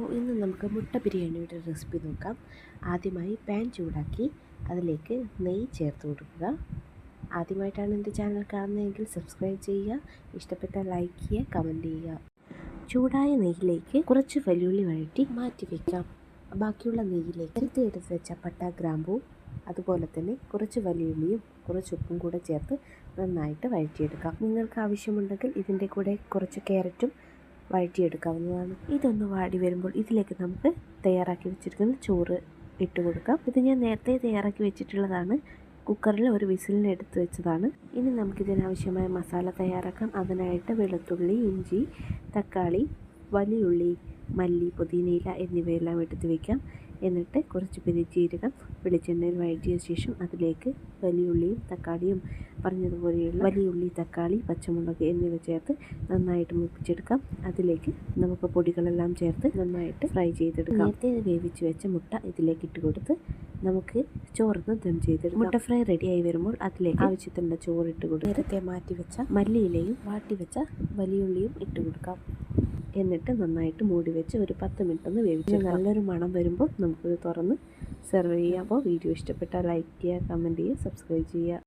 അപ്പോൾ ഇന്ന് നമുക്ക് മുട്ട ബിരിയാണിയുടെ റെസിപ്പി നോക്കാം. ആദ്യമായി പാൻ ചൂടാക്കി അതിലേക്ക് നെയ്യ് ചേർത്ത് കൊടുക്കുക. ആദ്യമായിട്ടാണ് എന്റെ ചാനൽ കാണുന്നതെങ്കിൽ സബ്സ്ക്രൈബ് ചെയ്യുക. ഇഷ്ടപ്പെട്ടാൽ ലൈക്ക് ചെയ്യുക കമന്റ് ചെയ്യുക. ചൂടായ നെയ്യിലേക്ക് കുറച്ച് വെല്ലുള്ളി വഴറ്റി മാറ്റി വയ്ക്കാം ബാക്കിയുള്ള നെയ്യിലേക്ക് എടുത്ത് എടുത്ത് വെച്ച പട്ട ഗ്രാമ്പൂ അതുപോലെ തന്നെ കുറച്ച് വലിയുള്ളിയും കുറച്ച് ഉപ്പും കൂടെ ചേർത്ത് നന്നായിട്ട് വഴറ്റിയെടുക്കാം. നിങ്ങൾക്ക് ആവശ്യമുണ്ടെങ്കിൽ ഇതിന്റെ കൂടെ കുറച്ച് ക്യാരറ്റും വഴറ്റിയെടുക്കാവുന്നതാണ്. ഇതൊന്ന് വാടി വരുമ്പോൾ ഇതിലേക്ക് നമുക്ക് തയ്യാറാക്കി വെച്ചിരിക്കുന്ന ചോറ് ഇട്ട് കൊടുക്കാം. ഇത് ഞാൻ നേരത്തെ തയ്യാറാക്കി വെച്ചിട്ടുള്ളതാണ്. കുക്കറിൽ ഒരു വിസിലിന് എടുത്ത് വെച്ചതാണ്. ഇനി നമുക്കിതിനാവശ്യമായ മസാല തയ്യാറാക്കാം. അതിനായിട്ട് വെളുത്തുള്ളി ഇഞ്ചി തക്കാളി വലിയുള്ളി മല്ലി പുതിനയില എന്നിവയെല്ലാം എടുത്ത് വയ്ക്കാം എന്നിട്ട് കുറച്ച് പെരിജീരകം വെളിച്ചെണ്ണയിൽ വഴറ്റിയ ശേഷം അതിലേക്ക് വലിയുള്ളിയും തക്കാളിയും പറഞ്ഞതുപോലെയുള്ള വലിയുള്ളി തക്കാളി പച്ചമുളക് എന്നിവ ചേർത്ത് നന്നായിട്ട് മുപ്പിച്ചെടുക്കാം. അതിലേക്ക് നമുക്ക് പൊടികളെല്ലാം ചേർത്ത് നന്നായിട്ട് ഫ്രൈ ചെയ്തെടുക്കാം. നേരത്തെ വേവിച്ച് വെച്ച മുട്ട ഇതിലേക്ക് ഇട്ട് കൊടുത്ത് നമുക്ക് ചോറിന് ദം ചെയ്തെടുക്കാം. മുട്ട ഫ്രൈ റെഡിയായി വരുമ്പോൾ അതിലേക്ക് ആവശ്യത്തിനുള്ള ചോറ് ഇട്ട് കൊടുത്ത് നേരത്തെ മാറ്റി വെച്ച മല്ലിയിലയും വാട്ടി വെച്ച വലിയുള്ളിയും ഇട്ട് കൊടുക്കാം. എന്നിട്ട് നന്നായിട്ട് മൂടി വെച്ച് ഒരു പത്ത് മിനിറ്റ് ഒന്ന് വേവിച്ച് നല്ലൊരു മണം വരുമ്പോൾ നമുക്കിത് തുറന്ന് സെർവ് ചെയ്യാം. അപ്പോൾ വീഡിയോ ഇഷ്ടപ്പെട്ടാൽ ലൈക്ക് ചെയ്യുക കമന്റ് ചെയ്യുക സബ്സ്ക്രൈബ് ചെയ്യുക.